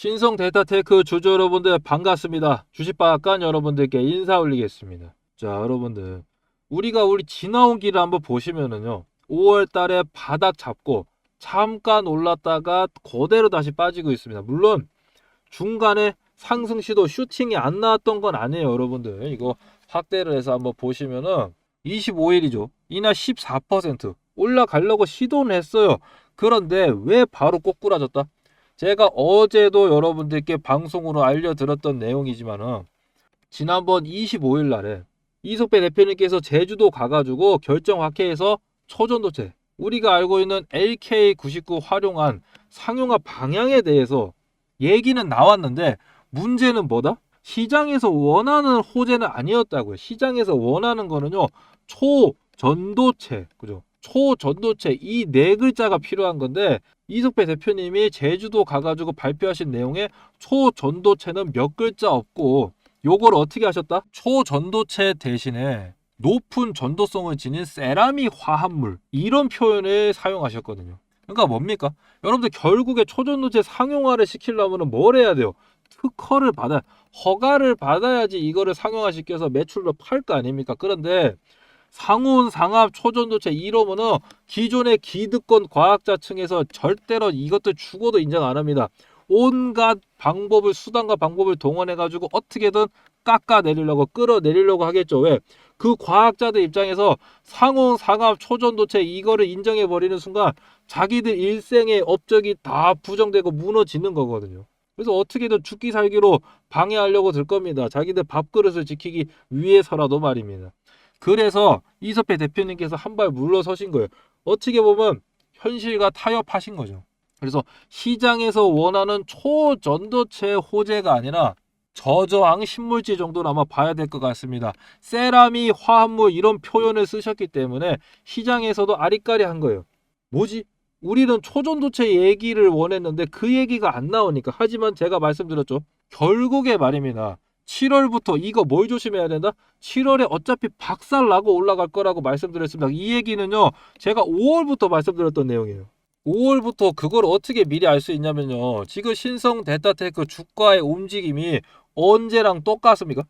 신성 데이터테크 주주 여러분들 반갑습니다. 주식박간 여러분들께 인사 올리겠습니다. 자, 여러분들. 우리가 우리 지나온 길을 한번 보시면은요. 5월 달에 바닥 잡고 잠깐 올랐다가 그대로 다시 빠지고 있습니다. 물론 중간에 상승 시도 슈팅이 안 나왔던 건 아니에요, 여러분들. 이거 확대를 해서 한번 보시면은 25일이죠. 이날 14% 올라가려고 시도는 했어요. 그런데 왜 바로 꼬꾸라졌다? 제가 어제도 여러분들께 방송으로 알려드렸던 내용이지만은 지난번 25일 날에 이석배 대표님께서 제주도 가가지고 결정 확해해서 초전도체 우리가 알고 있는 LK99 활용한 상용화 방향에 대해서 얘기는 나왔는데 문제는 뭐다? 시장에서 원하는 호재는 아니었다고요. 시장에서 원하는 거는요. 초전도체. 그죠? 초전도체 이 네 글자가 필요한 건데 이석배 대표님이 제주도 가가지고 발표하신 내용에 초전도체는 몇 글자 없고 요걸 어떻게 하셨다? 초전도체 대신에 높은 전도성을 지닌 세라믹 화합물 이런 표현을 사용하셨거든요. 그러니까 뭡니까? 여러분들 결국에 초전도체 상용화를 시키려면 뭘 해야 돼요? 특허를 받아 허가를 받아야지 이거를 상용화 시켜서 매출로 팔 거 아닙니까? 그런데 상온 상압 초전도체 이러면은 기존의 기득권 과학자 층에서 절대로 이것들 죽어도 인정 안 합니다. 온갖 방법을 수단과 방법을 동원해 가지고 어떻게든 깎아내리려고 끌어내리려고 하겠죠. 왜? 그 과학자들 입장에서 상온 상압 초전도체 이거를 인정해 버리는 순간 자기들 일생의 업적이 다 부정되고 무너지는 거거든요. 그래서 어떻게든 죽기 살기로 방해하려고 들 겁니다. 자기들 밥그릇을 지키기 위해서라도 말입니다. 그래서 이석배 대표님께서 한 발 물러서신 거예요. 어떻게 보면 현실과 타협하신 거죠. 그래서 시장에서 원하는 초전도체 호재가 아니라 저저항 신물질 정도는 아마 봐야 될 것 같습니다. 세라믹 화합물 이런 표현을 쓰셨기 때문에 시장에서도 아리까리한 거예요. 뭐지? 우리는 초전도체 얘기를 원했는데 그 얘기가 안 나오니까 하지만 제가 말씀드렸죠. 결국에 말입니다. 7월부터 이거 뭘 조심해야 된다? 7월에 어차피 박살 나고 올라갈 거라고 말씀드렸습니다. 이 얘기는요. 제가 5월부터 말씀드렸던 내용이에요. 5월부터 그걸 어떻게 미리 알 수 있냐면요. 지금 신성 데이터테크 주가의 움직임이 언제랑 똑같습니까?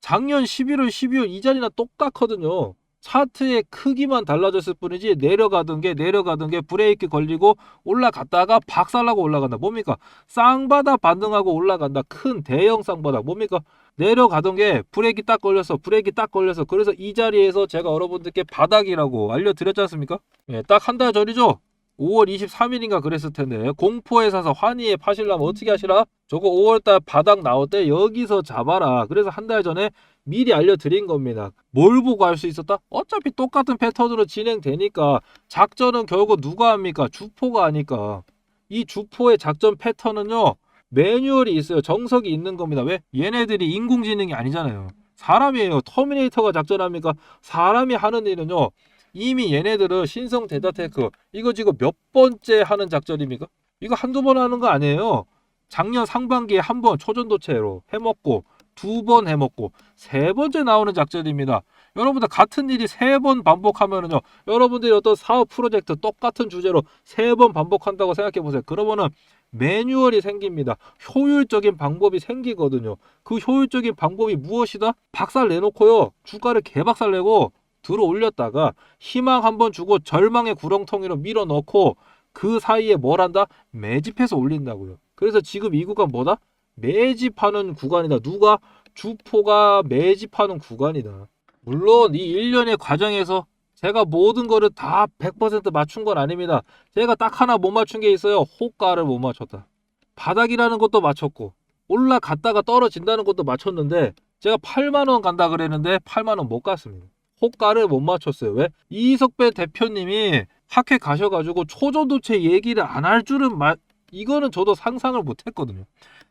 작년 11월, 12월 이 자리나 똑같거든요. 차트의 크기만 달라졌을 뿐이지 내려가던 게 내려가던 게 브레이크 걸리고 올라갔다가 박살나고 올라간다. 뭡니까? 쌍바다 반등하고 올라간다. 큰 대형 쌍바다. 뭡니까? 내려가던 게 브레이크 딱 걸려서 브레이크 딱 걸려서 그래서 이 자리에서 제가 여러분들께 바닥이라고 알려드렸지 않습니까? 예, 딱 한 달 전이죠. 5월 23일인가 그랬을 텐데 공포에 사서 환희에 파시려면 어떻게 하시라? 저거 5월달 바닥 나올 때 여기서 잡아라. 그래서 한 달 전에 미리 알려드린 겁니다. 뭘 보고 알 수 있었다? 어차피 똑같은 패턴으로 진행되니까 작전은 결국 누가 합니까? 주포가 하니까. 이 주포의 작전 패턴은요. 매뉴얼이 있어요. 정석이 있는 겁니다. 왜? 얘네들이 인공지능이 아니잖아요. 사람이에요. 터미네이터가 작전합니까? 사람이 하는 일은요. 이미 얘네들은 신성 데이터테크 이거 지금 몇 번째 하는 작전입니까? 이거 한두 번 하는 거 아니에요. 작년 상반기에 한 번 초전도체로 해먹고 두 번 해먹고 세 번째 나오는 작전입니다. 여러분들 같은 일이 세 번 반복하면은요. 여러분들이 어떤 사업 프로젝트 똑같은 주제로 세 번 반복한다고 생각해 보세요. 그러면은 매뉴얼이 생깁니다. 효율적인 방법이 생기거든요. 그 효율적인 방법이 무엇이다? 박살 내놓고요. 주가를 개박살 내고 들어 올렸다가 희망 한번 주고 절망의 구렁텅이로 밀어 넣고 그 사이에 뭘 한다? 매집해서 올린다고요. 그래서 지금 이 구간 뭐다? 매집하는 구간이다. 누가? 주포가 매집하는 구간이다. 물론 이 일련의 과정에서 제가 모든 거를 다 100% 맞춘 건 아닙니다. 제가 딱 하나 못 맞춘 게 있어요. 호가를 못 맞췄다. 바닥이라는 것도 맞췄고 올라갔다가 떨어진다는 것도 맞췄는데 제가 8만 원 간다 그랬는데 8만 원 못 갔습니다. 호가를 못 맞췄어요. 왜? 이석배 대표님이 학회 가셔가지고 초전도체 얘기를 안 할 줄은 말 이거는 저도 상상을 못 했거든요.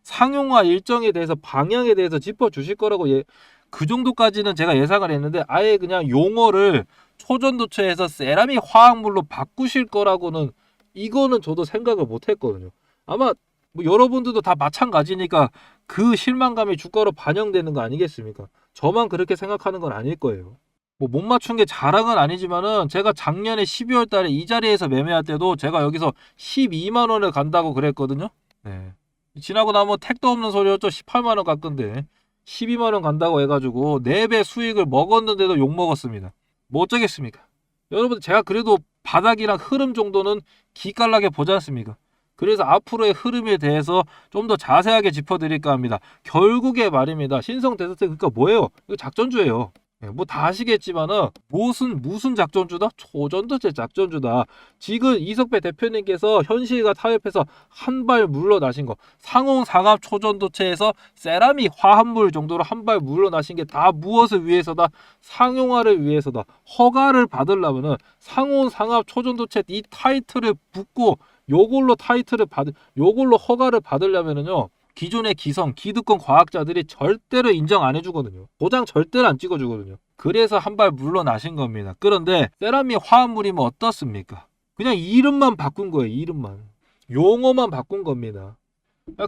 상용화 일정에 대해서 방향에 대해서 짚어 주실 거라고 예, 그 정도까지는 제가 예상을 했는데 아예 그냥 용어를 초전도체에서 세라믹 화학물로 바꾸실 거라고는 이거는 저도 생각을 못 했거든요. 아마 뭐 여러분들도 다 마찬가지니까 그 실망감이 주가로 반영되는 거 아니겠습니까? 저만 그렇게 생각하는 건 아닐 거예요. 뭐 못 맞춘 게 자랑은 아니지만은 제가 작년에 12월 달에 이 자리에서 매매할 때도 제가 여기서 12만 원을 간다고 그랬거든요. 네. 지나고 나면 택도 없는 소리였죠. 18만 원 깎은데 12만 원 간다고 해가지고 4배 수익을 먹었는데도 욕 먹었습니다. 뭐 어쩌겠습니까? 여러분 제가 그래도 바닥이랑 흐름 정도는 기깔나게 보지 않습니까? 그래서 앞으로의 흐름에 대해서 좀 더 자세하게 짚어드릴까 합니다. 결국에 말입니다. 신성 데스트 그러니까 뭐예요? 이거 작전주예요. 뭐 다 아시겠지만은 무슨 무슨 작전주다? 초전도체 작전주다. 지금 이석배 대표님께서 현실과 타협해서 한 발 물러나신 거 상홍 상압 초전도체에서 세라믹 화합물 정도로 한 발 물러나신 게 다 무엇을 위해서다? 상용화를 위해서다. 허가를 받으려면은 상온 상압 초전도체 이 타이틀을 붙고 요걸로 타이틀을 받 요걸로 허가를 받으려면은요. 기존의 기성, 기득권 과학자들이 절대로 인정 안 해주거든요. 도장 절대로 안 찍어주거든요. 그래서 한 발 물러나신 겁니다. 그런데 세라믹 화합물이면 어떻습니까? 그냥 이름만 바꾼 거예요. 이름만. 용어만 바꾼 겁니다.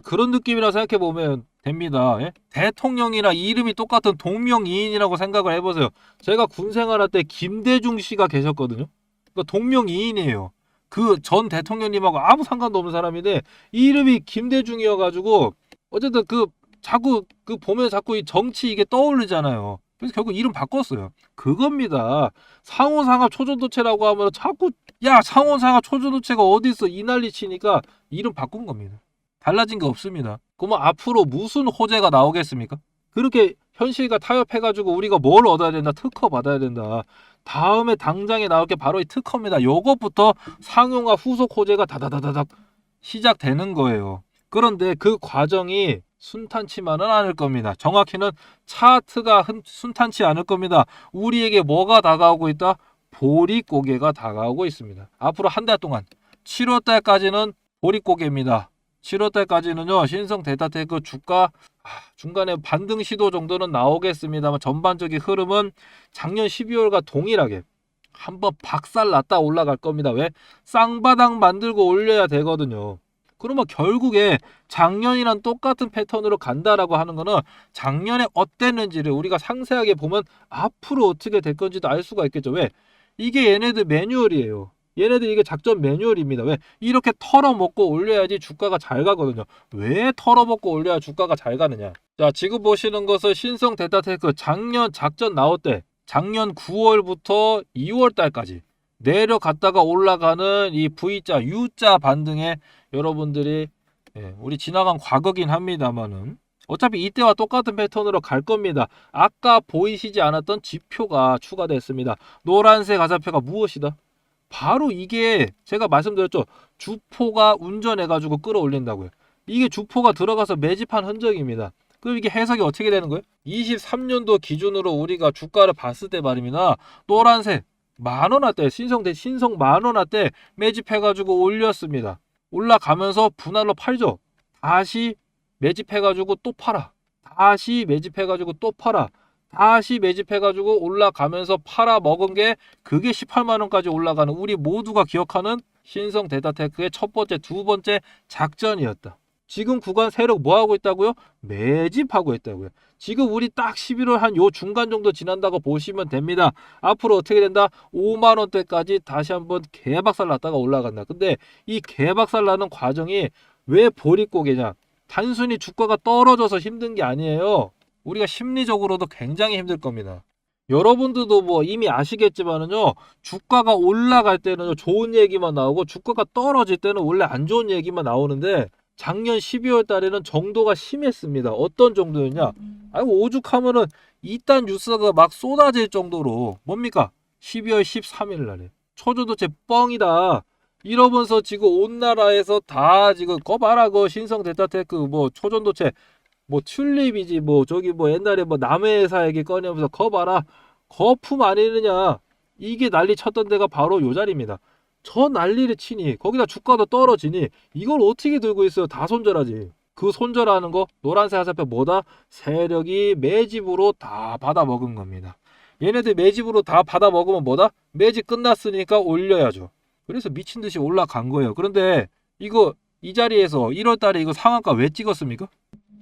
그런 느낌이라 생각해 보면 됩니다. 예? 대통령이나 이름이 똑같은 동명이인이라고 생각을 해보세요. 제가 군 생활할 때 김대중 씨가 계셨거든요. 그러니까 동명이인이에요. 그 전 대통령님하고 아무 상관도 없는 사람인데 이름이 김대중이어가지고 어쨌든 그 자꾸 그 보면 자꾸 이 정치 이게 떠오르잖아요. 그래서 결국 이름 바꿨어요. 그겁니다. 상호상하 초전도체라고 하면 자꾸 야 상호상하 초전도체가 어디 있어 이 난리 치니까 이름 바꾼 겁니다. 달라진 게 없습니다. 그러면 앞으로 무슨 호재가 나오겠습니까? 그렇게 현실과 타협해가지고 우리가 뭘 얻어야 된다? 특허 받아야 된다. 다음에 당장에 나올 게 바로 이 특허입니다. 요것부터 상용화 후속 호재가 다다다다닥 시작되는 거예요. 그런데 그 과정이 순탄치만은 않을 겁니다. 정확히는 차트가 흔- 순탄치 않을 겁니다. 우리에게 뭐가 다가오고 있다? 보릿고개가 다가오고 있습니다. 앞으로 한 달 동안 7월 달까지는 보릿고개입니다. 7월 달까지는요. 신성 데이터테크 주가 아, 중간에 반등 시도 정도는 나오겠습니다만 전반적인 흐름은 작년 12월과 동일하게 한번 박살 났다 올라갈 겁니다. 왜? 쌍바닥 만들고 올려야 되거든요. 그러면 결국에 작년이랑 똑같은 패턴으로 간다라고 하는 거는 작년에 어땠는지를 우리가 상세하게 보면 앞으로 어떻게 될 건지도 알 수가 있겠죠. 왜? 이게 얘네들 매뉴얼이에요. 얘네들 이게 작전 매뉴얼입니다. 왜? 이렇게 털어먹고 올려야지 주가가 잘 가거든요. 왜 털어먹고 올려야 주가가 잘 가느냐? 자, 지금 보시는 것은 신성 데이터테크 작년 작전 나올 때 작년 9월부터 2월 달까지 내려갔다가 올라가는 이 V자, U자 반등에 여러분들이 예, 우리 지나간 과거긴 합니다만은 어차피 이때와 똑같은 패턴으로 갈 겁니다. 아까 보이시지 않았던 지표가 추가됐습니다. 노란색 가사표가 무엇이다? 바로 이게 제가 말씀드렸죠. 주포가 운전해가지고 끌어올린다고요. 이게 주포가 들어가서 매집한 흔적입니다. 그럼 이게 해석이 어떻게 되는 거예요? 23년도 기준으로 우리가 주가를 봤을 때 말입니다. 노란색 만 원화대 신성 대 신성 만 원화대 매집해가지고 올렸습니다. 올라가면서 분할로 팔죠. 다시 매집해가지고 또 팔아. 다시 매집해가지고 또 팔아. 다시 매집해가지고 올라가면서 팔아 먹은 게 그게 18만 원까지 올라가는 우리 모두가 기억하는 신성 데이터테크의 첫 번째, 두 번째 작전이었다. 지금 구간 세력 뭐 하고 있다고요? 매집하고 있다고요. 지금 우리 딱 11월 한 요 중간 정도 지난다고 보시면 됩니다. 앞으로 어떻게 된다? 5만 원대까지 다시 한번 개박살 났다가 올라간다. 근데 이 개박살 나는 과정이 왜 보릿고개냐? 단순히 주가가 떨어져서 힘든 게 아니에요. 우리가 심리적으로도 굉장히 힘들 겁니다. 여러분들도 뭐 이미 아시겠지만은요, 주가가 올라갈 때는 좋은 얘기만 나오고, 주가가 떨어질 때는 원래 안 좋은 얘기만 나오는데, 작년 12월 달에는 정도가 심했습니다. 어떤 정도였냐? 아이고, 오죽하면은 이딴 뉴스가 막 쏟아질 정도로, 뭡니까? 12월 13일 날에. 초조도체 뻥이다. 이러면서 지금 온 나라에서 다 지금 꺼봐라, 그 신성 데이터테크, 뭐, 초전도체, 뭐 튤립이지 뭐 저기 뭐 옛날에 뭐 남의 회사 얘기 꺼내면서 거봐라 거품 아니느냐 이게 난리 쳤던 데가 바로 요 자리입니다 저 난리를 치니 거기다 주가도 떨어지니 이걸 어떻게 들고 있어요 다 손절하지 그 손절하는 거 노란색 화살표 뭐다 세력이 매집으로 다 받아 먹은 겁니다 얘네들 매집으로 다 받아 먹으면 뭐다 매집 끝났으니까 올려야죠 그래서 미친 듯이 올라간 거예요 그런데 이거 이 자리에서 1월 달에 이거 상한가 왜 찍었습니까?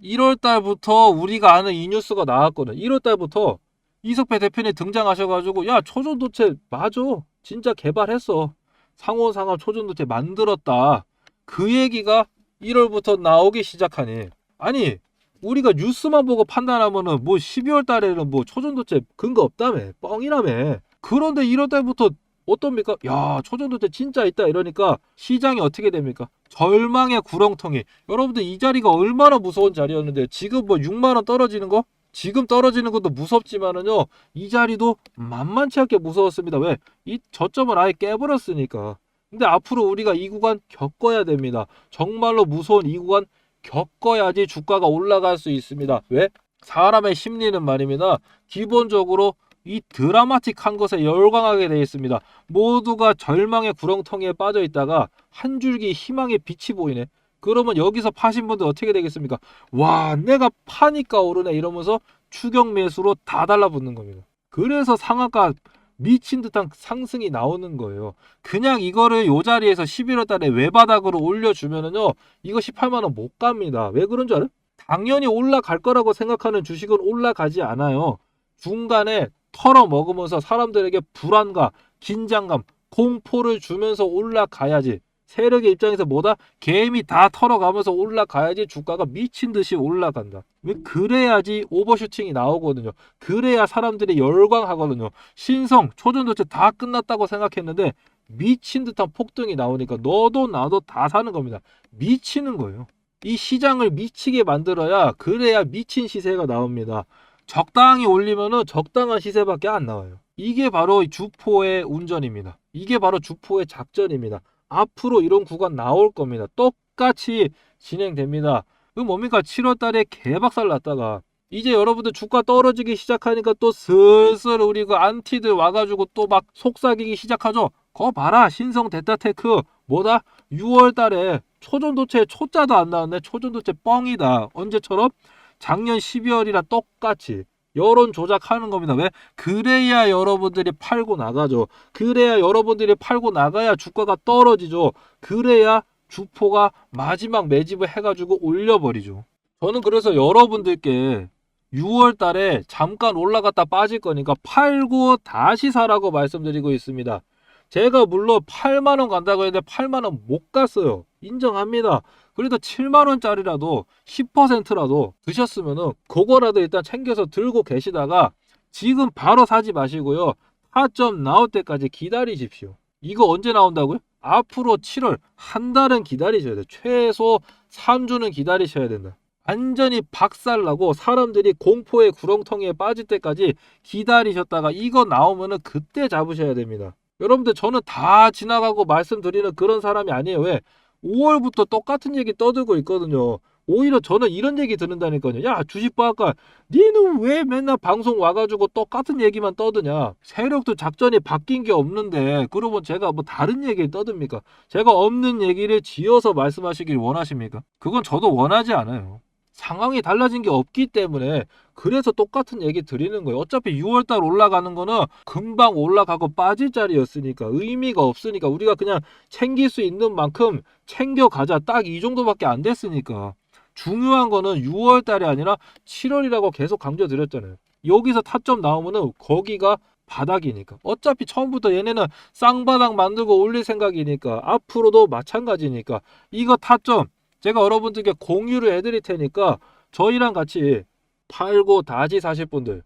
1월 달부터 우리가 아는 이 뉴스가 나왔거든. 1월 달부터 이석배 대표님 등장하셔가지고 야 초전도체 맞아. 진짜 개발했어. 상호상합 초전도체 만들었다. 그 얘기가 1월부터 나오기 시작하니 아니 우리가 뉴스만 보고 판단하면은 뭐 12월 달에는 뭐 초전도체 근거 없다며 뻥이라며 그런데 1월 달부터 어떻습니까? 야 초전도체 진짜 있다 이러니까 시장이 어떻게 됩니까? 절망의 구렁텅이 여러분들 이 자리가 얼마나 무서운 자리였는데 지금 뭐 6만 원 떨어지는 거? 지금 떨어지는 것도 무섭지만은요 이 자리도 만만치 않게 무서웠습니다 왜? 이 저점을 아예 깨버렸으니까 근데 앞으로 우리가 이 구간 겪어야 됩니다 정말로 무서운 이 구간 겪어야지 주가가 올라갈 수 있습니다. 왜? 사람의 심리는 말입니다. 기본적으로 이 드라마틱한 것에 열광하게 되어 있습니다. 모두가 절망의 구렁텅이에 빠져 있다가 한 줄기 희망의 빛이 보이네. 그러면 여기서 파신 분들 어떻게 되겠습니까? 와, 내가 파니까 오르네 이러면서 추격 매수로 다 달라붙는 겁니다. 그래서 상한가 미친 듯한 상승이 나오는 거예요. 그냥 이거를 요 자리에서 11월 달에 외바닥으로 올려주면은요, 이거 18만 원 못 갑니다. 왜 그런 줄 알아요? 당연히 올라갈 거라고 생각하는 주식은 올라가지 않아요. 중간에 털어 먹으면서 사람들에게 불안감, 긴장감, 공포를 주면서 올라가야지. 세력의 입장에서 뭐다? 개미 다 털어가면서 올라가야지 주가가 미친 듯이 올라간다. 왜 그래야지 오버슈팅이 나오거든요. 그래야 사람들이 열광하거든요. 신성, 초전도체 다 끝났다고 생각했는데 미친 듯한 폭등이 나오니까 너도 나도 다 사는 겁니다. 미치는 거예요. 이 시장을 미치게 만들어야 그래야 미친 시세가 나옵니다. 적당히 올리면은 적당한 시세밖에 안 나와요. 이게 바로 주포의 운전입니다. 이게 바로 주포의 작전입니다. 앞으로 이런 구간 나올 겁니다. 똑같이 진행됩니다. 그 뭡니까? 7월 달에 개박살 났다가 이제 여러분들 주가 떨어지기 시작하니까 또 슬슬 우리 그 안티들 와가지고 또 막 속삭이기 시작하죠. 거 봐라 신성 데타테크 뭐다 6월 달에 초전도체 초자도 안 나왔네 초전도체 뻥이다 언제처럼 작년 12월이랑 똑같이 여론 조작하는 겁니다 왜 그래야 여러분들이 팔고 나가죠 그래야 여러분들이 팔고 나가야 주가가 떨어지죠 그래야 주포가 마지막 매집을 해가지고 올려버리죠 저는 그래서 여러분들께 6월 달에 잠깐 올라갔다 빠질 거니까 팔고 다시 사라고 말씀드리고 있습니다. 제가 물론 8만 원 간다고 했는데 8만 원 못 갔어요. 인정합니다. 그래도 7만 원짜리라도 10%라도 드셨으면은 그거라도 일단 챙겨서 들고 계시다가 지금 바로 사지 마시고요. 타점 나올 때까지 기다리십시오. 이거 언제 나온다고요? 앞으로 7월 한 달은 기다리셔야 돼요. 최소 3주는 기다리셔야 된다. 완전히 박살나고 사람들이 공포의 구렁텅이에 빠질 때까지 기다리셨다가 이거 나오면은 그때 잡으셔야 됩니다. 여러분들 저는 다 지나가고 말씀드리는 그런 사람이 아니에요. 왜? 5월부터 똑같은 얘기 떠들고 있거든요. 오히려 저는 이런 얘기 듣는다니까요. 야 주식 봐까 니는 왜 맨날 방송 와가지고 똑같은 얘기만 떠드냐? 세력도 작전이 바뀐 게 없는데 그러면 제가 뭐 다른 얘기를 떠듭니까? 제가 없는 얘기를 지어서 말씀하시길 원하십니까? 그건 저도 원하지 않아요. 상황이 달라진 게 없기 때문에 그래서 똑같은 얘기 드리는 거예요. 어차피 6월달 올라가는 거는 금방 올라가고 빠질 자리였으니까 의미가 없으니까 우리가 그냥 챙길 수 있는 만큼 챙겨가자. 딱 이 정도밖에 안 됐으니까. 중요한 거는 6월달이 아니라 7월이라고 계속 강조드렸잖아요. 여기서 타점 나오면은 거기가 바닥이니까. 어차피 처음부터 얘네는 쌍바닥 만들고 올릴 생각이니까 앞으로도 마찬가지니까 이거 타점 제가 여러분들께 공유를 해드릴 테니까 저희랑 같이 팔고 다시 사실 분들.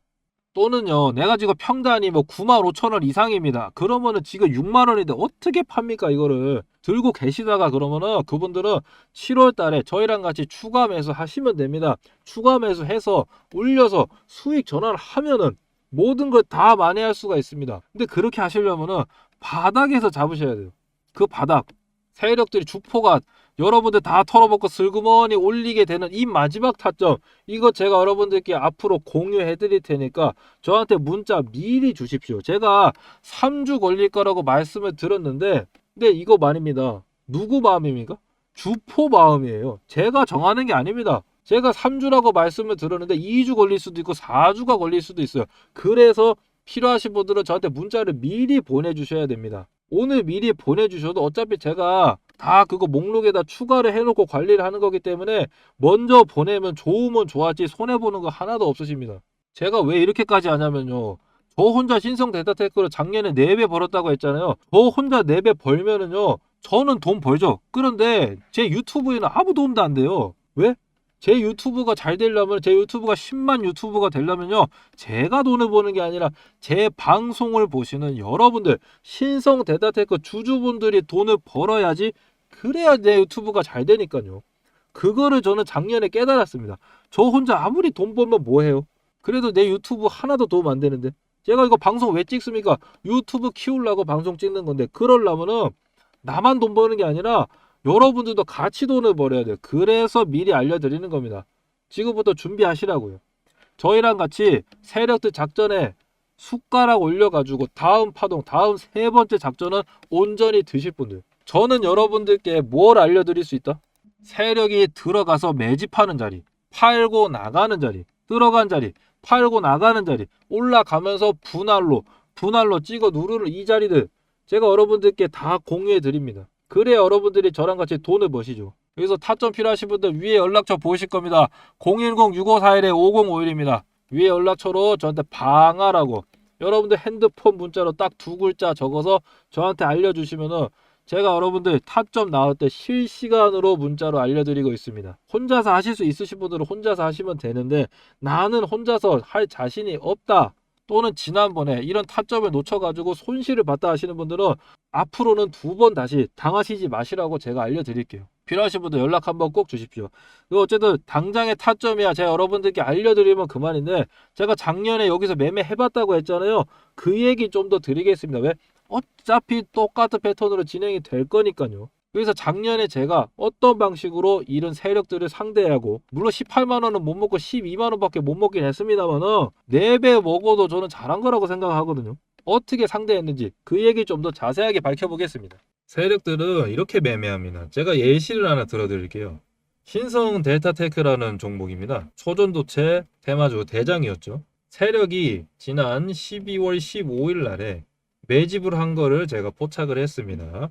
또는요 내가 지금 평단이 뭐 9만 5천 원 이상입니다. 그러면은 지금 6만 원인데 어떻게 팝니까 이거를? 들고 계시다가 그러면은 그분들은 7월 달에 저희랑 같이 추가 매수 하시면 됩니다. 추가 매수 해서 올려서 수익 전환을 하면은 모든 걸 다 만회할 수가 있습니다. 근데 그렇게 하시려면은 바닥에서 잡으셔야 돼요. 그 바닥. 세력들이 주포가 여러분들 다 털어먹고 슬그머니 올리게 되는 이 마지막 타점 이거 제가 여러분들께 앞으로 공유해 드릴 테니까 저한테 문자 미리 주십시오. 제가 3주 걸릴 거라고 말씀을 드렸는데 근데 이거 말입니다. 누구 마음입니까? 주포 마음이에요. 제가 정하는 게 아닙니다. 제가 3주라고 말씀을 드렸는데 2주 걸릴 수도 있고 4주가 걸릴 수도 있어요. 그래서 필요하신 분들은 저한테 문자를 미리 보내주셔야 됩니다 오늘 미리 보내주셔도 어차피 제가 다 그거 목록에다 추가를 해놓고 관리를 하는 거기 때문에 먼저 보내면 좋으면 좋았지 손해보는 거 하나도 없으십니다. 제가 왜 이렇게까지 하냐면요. 저 혼자 신성 데이터 테크를 작년에 4배 벌었다고 했잖아요. 저 혼자 4배 벌면은요. 저는 돈 벌죠. 그런데 제 유튜브에는 아무 도움도 안 돼요. 왜? 제 유튜브가 잘 되려면 제 유튜브가 10만 유튜브가 되려면요. 제가 돈을 버는 게 아니라 제 방송을 보시는 여러분들 신성 데이터테크 주주분들이 돈을 벌어야지 그래야 내 유튜브가 잘 되니까요. 그거를 저는 작년에 깨달았습니다. 저 혼자 아무리 돈 벌면 뭐해요? 그래도 내 유튜브 하나도 도움 안 되는데 제가 이거 방송 왜 찍습니까? 유튜브 키우려고 방송 찍는 건데 그러려면은 나만 돈 버는 게 아니라 여러분들도 같이 돈을 벌어야 돼요. 그래서 미리 알려드리는 겁니다. 지금부터 준비하시라고요. 저희랑 같이 세력들 작전에 숟가락 올려가지고 다음 파동, 다음 세 번째 작전은 온전히 드실 분들. 저는 여러분들께 뭘 알려드릴 수 있다? 세력이 들어가서 매집하는 자리, 팔고 나가는 자리, 들어간 자리, 팔고 나가는 자리, 올라가면서 분할로, 분할로 찍어 누르는 이 자리들 제가 여러분들께 다 공유해 드립니다. 그래야 여러분들이 저랑 같이 돈을 버시죠. 여기서 타점 필요하신 분들 위에 연락처 보실 겁니다. 010-6541-5051입니다. 위에 연락처로 저한테 방하라고 여러분들 핸드폰 문자로 딱 두 글자 적어서 저한테 알려주시면은 제가 여러분들 타점 나올 때 실시간으로 문자로 알려드리고 있습니다. 혼자서 하실 수 있으신 분들은 혼자서 하시면 되는데 나는 혼자서 할 자신이 없다. 또는 지난번에 이런 타점을 놓쳐가지고 손실을 봤다 하시는 분들은 앞으로는 두 번 다시 당하시지 마시라고 제가 알려드릴게요. 필요하신 분들 연락 한번 꼭 주십시오. 이거 어쨌든 당장의 타점이야 제가 여러분들께 알려드리면 그만인데 제가 작년에 여기서 매매해봤다고 했잖아요. 그 얘기 좀 더 드리겠습니다. 왜? 어차피 똑같은 패턴으로 진행이 될 거니까요. 그래서 작년에 제가 어떤 방식으로 이런 세력들을 상대하고 물론 18만 원은 못 먹고 12만 원밖에 못 먹긴 했습니다만은 4배 먹어도 저는 잘한 거라고 생각하거든요. 어떻게 상대했는지 그 얘기 좀 더 자세하게 밝혀보겠습니다. 세력들은 이렇게 매매합니다. 제가 예시를 하나 들어드릴게요. 신성 델타테크라는 종목입니다. 초전도체 테마주 대장이었죠. 세력이 지난 12월 15일 날에 매집을 한 거를 제가 포착을 했습니다.